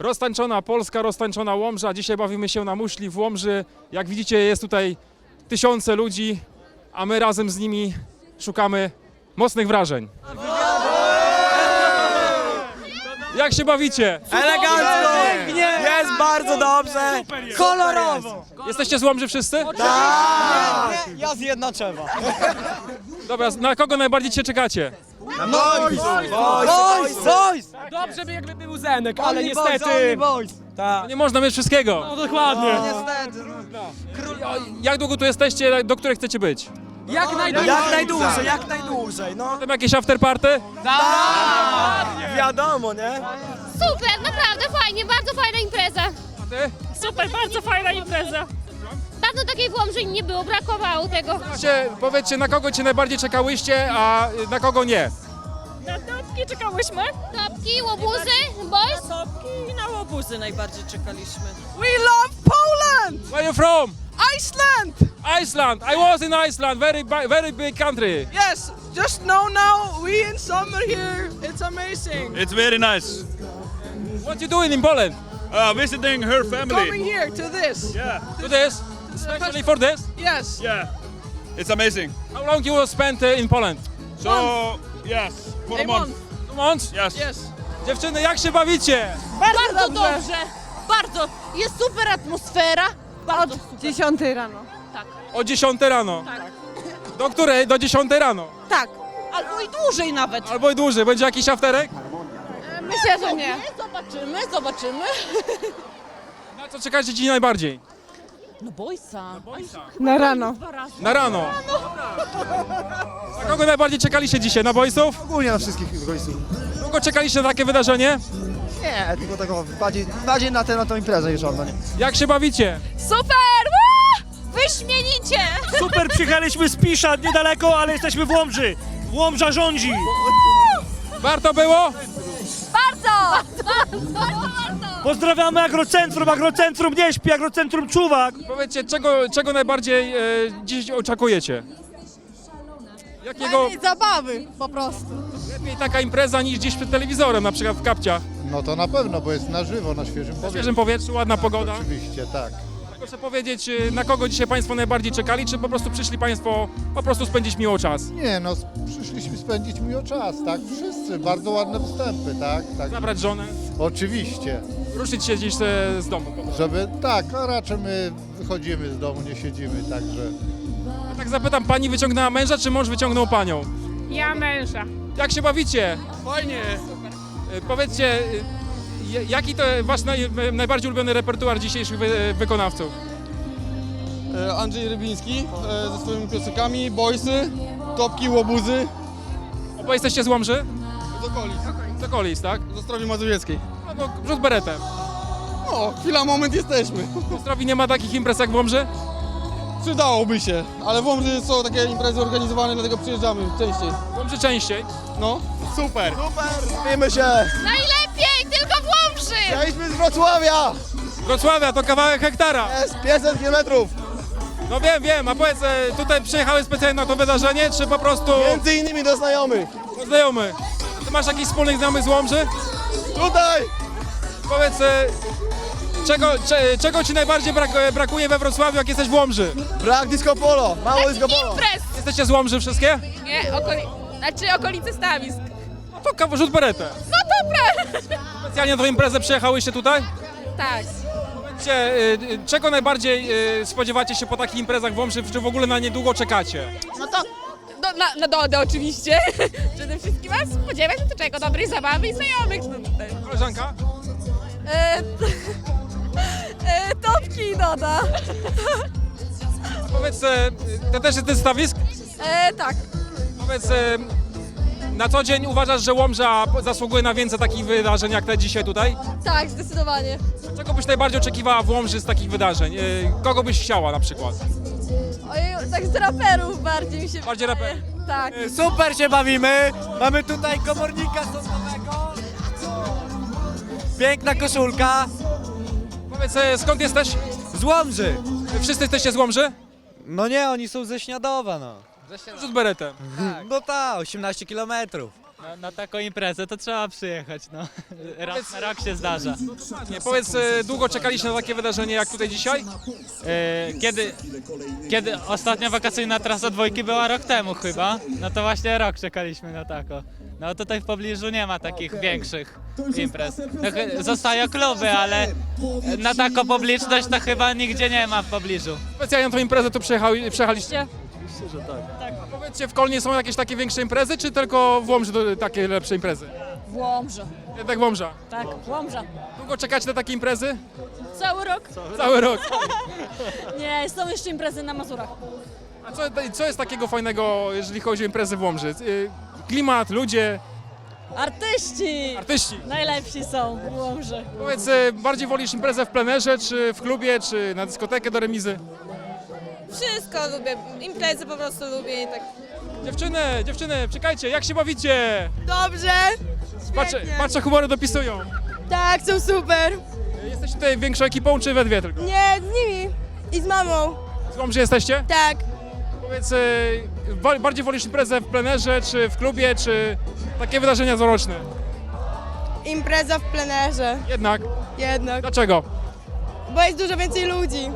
Roztańczona Polska, roztańczona Łomża. Dzisiaj bawimy się na muszli w Łomży. Jak widzicie jest tutaj tysiące ludzi, a my razem z nimi szukamy mocnych wrażeń. Jak się bawicie? Elegancko! Jest bardzo dobrze! Kolorowo! Jesteście z Łomży wszyscy? Ja z Jednoczewa. Dobra, na kogo najbardziej cię czekacie? Boys! Boys! Boys! Dobrze by jakby był Zenek, ale niestety... Boys! Tak. Nie można mieć wszystkiego. No dokładnie. Niestety. Jak długo tu jesteście, do której chcecie być? Jak najdłużej. Jak najdłużej, jak najdłużej, no. Tam jakieś afterparty? Wiadomo, nie? Super, naprawdę fajnie, bardzo fajna impreza. A ty? Super, bardzo fajna impreza. Dawno takiej w Łomży nie było, brakowało tego. Powiedzcie, powiedzcie, na kogo cię najbardziej czekałyście, a na kogo nie? Na topki czekałyśmy. Topki, łobuzy, boys. Topki i na łobuzy najbardziej czekaliśmy. We love Poland! Where you from? Iceland! Iceland. I was in Iceland. Very, very big country. Yes, just know now, we in summer here, it's amazing. It's very nice. What you doing in Poland? Uh, visiting her Coming family. here to this. Yeah, To this? Especially for this? Yes. yeah. It's amazing. How long you will spend uh, in Poland? So, yes, for a A month. month. Two months? Yes. Yes. Dziewczyny, jak się bawicie? Bardzo dobrze. Bardzo. Jest super atmosfera. Bardzo super. 10 rano. O 10 rano. Do której? Do 10 rano. Tak. Albo i dłużej nawet. Albo i dłużej. Będzie jakiś afterek? Myślę, że nie. Zobaczymy, zobaczymy. Na co czekacie dziś najbardziej? No bojsa. Na rano. Na rano. Na kogo najbardziej czekaliście dzisiaj? Na boysów? Ogólnie na wszystkich gońców. Długo czekaliście na takie wydarzenie? Nie, tylko tego bardziej, bardziej na tę na tą imprezę niż ona, nie? Jak się bawicie? Super! Woo! Wyśmienicie! Super, przyjechaliśmy z Pisza niedaleko, ale jesteśmy w Łomży. Łomża rządzi. Warto było? Bardzo! Pozdrawiamy Agrocentrum, Agrocentrum nie śpi, Agrocentrum czuwa. Powiedzcie, czego, czego najbardziej e, dziś oczekujecie? Jakiego zabawy po prostu. lepiej taka impreza niż gdzieś przed telewizorem, na przykład w kapciach? No to na pewno, bo jest na żywo, na świeżym W powietrzu. świeżym powietrzu, ładna pogoda. Oczywiście, tak. Proszę powiedzieć, e, na kogo dzisiaj Państwo najbardziej czekali, czy po prostu przyszli Państwo po prostu spędzić miło czas? Nie no, przyszliśmy spędzić miło czas, tak? Wszyscy, bardzo ładne występy, tak? tak. Zabrać żonę, Oczywiście, ruszyć się gdzieś e, z domu. żeby, tak, a raczej my wychodzimy z domu, nie siedzimy, także... Ja tak zapytam, Pani wyciągnęła męża, czy mąż wyciągnął Panią? Ja męża. Jak się bawicie? Fajnie. E, Powiedzcie, e, j- jaki to Wasz naj, najbardziej ulubiony repertuar dzisiejszych wy, wykonawców? E, Andrzej Rybiński e, ze swoimi piosenkami, Boysy, Topki, Łobuzy Oboje jesteście z Łomży? z okolic, Z okolic, tak? z Ostrowi Mazowieckiej. No rzut beretem. O, chwila, moment, jesteśmy. W Ostrowi nie ma takich imprez jak w Łomży? Przydałoby się, ale w Łomży są takie imprezy organizowane, dlatego przyjeżdżamy częściej. W Łomży częściej. No. Super. Bawimy się! Najlepiej, tylko w Łomży! Jesteśmy z Wrocławia! Wrocławia to kawałek hektara. Jest 500 kilometrów! No wiem, wiem, a powiedz, e, tutaj przyjechałeś specjalnie na to wydarzenie, czy po prostu Między innymi do znajomych. znajomy? Ty masz jakiś wspólnych znajomych z Łomży? Tutaj! Powiedz, e, czego, cze, czego ci najbardziej brak, e, brakuje we Wrocławiu, jak jesteś w Łomży? Brak disco polo! Mało disco polo! Imprez! Jesteście z Łomży wszystkie? Nie, okoli... Znaczy okolice stawisk. No to kaw- rzut beretę. No dobra. Specjalnie na tą imprezę przyjechałyście tutaj? Tak. Powiedzcie, e, czego najbardziej spodziewacie się po takich imprezach w Łomży, czy w ogóle na nie długo czekacie? No to do, na, na dodę oczywiście. Przede wszystkim was spodziewać się do czego? Dobrej zabawy i znajomych. No, tutaj. Koleżanka? E, e, topki doda. Powiedz, e, to też jest ten stawisk? E, tak. Powiedz, e, na co dzień uważasz, że Łomża zasługuje na więcej takich wydarzeń jak te dzisiaj tutaj? Tak, zdecydowanie. Czego byś najbardziej oczekiwała w Łomży z takich wydarzeń? E, Kogo byś chciała na przykład? Ojej, tak z raperów bardziej mi się Bardziej wydaje. raper. Tak. Super się bawimy. Mamy tutaj komornika sądowego. Piękna koszulka. Powiedz, e, skąd jesteś? Z Łomży. Wszyscy jesteście z Łomży? No nie, oni są ze Śniadowa, no. Rzut beretem. No tak, 18 kilometrów. Na, na taką imprezę to trzeba przyjechać, no. Raz na rok się zdarza. Nie, powiedz, e, długo czekaliście na takie wydarzenie jak tutaj dzisiaj? E, kiedy, kiedy ostatnia wakacyjna trasa dwójki była rok temu chyba, no to właśnie rok czekaliśmy na taką. No tutaj w pobliżu nie ma takich większych imprez. No, chy- zostają kluby, ale na taką publiczność to chyba nigdzie nie ma w pobliżu. Specjalnie na tą imprezę tu przyjechali, przyjechaliście? Oczywiście, że tak. A powiedzcie, w Kolnie są jakieś takie większe imprezy, czy tylko w Łomży takie lepsze imprezy? Łomża. Jednak Łomża. Tak, Łomża. Długo czekacie na takie imprezy? Cały rok? Cały rok. Nie, są jeszcze imprezy na Mazurach. A co, co jest takiego fajnego, jeżeli chodzi o imprezy w Łomży? Y, Klimat, ludzie, Artyści! artyści. Najlepsi są w Łomży. Powiedz, y, bardziej wolisz imprezę w plenerze, czy w klubie, czy na dyskotekę do remizy? Wszystko lubię. Imprezy po prostu lubię i tak. Dziewczyny, dziewczyny, czekajcie, jak się bawicie? Dobrze. Patrzę, patrzę humory dopisują. Tak, są super. Jesteście tutaj większą ekipą, czy we dwie tylko? Nie, z nimi. I z mamą. Z Łomży jesteście? Tak. Powiedz, y, wa- bardziej wolisz imprezę w plenerze, czy w klubie, czy takie wydarzenia zoroczne? Impreza w plenerze. Jednak. Jednak. Dlaczego? Bo jest dużo więcej ludzi.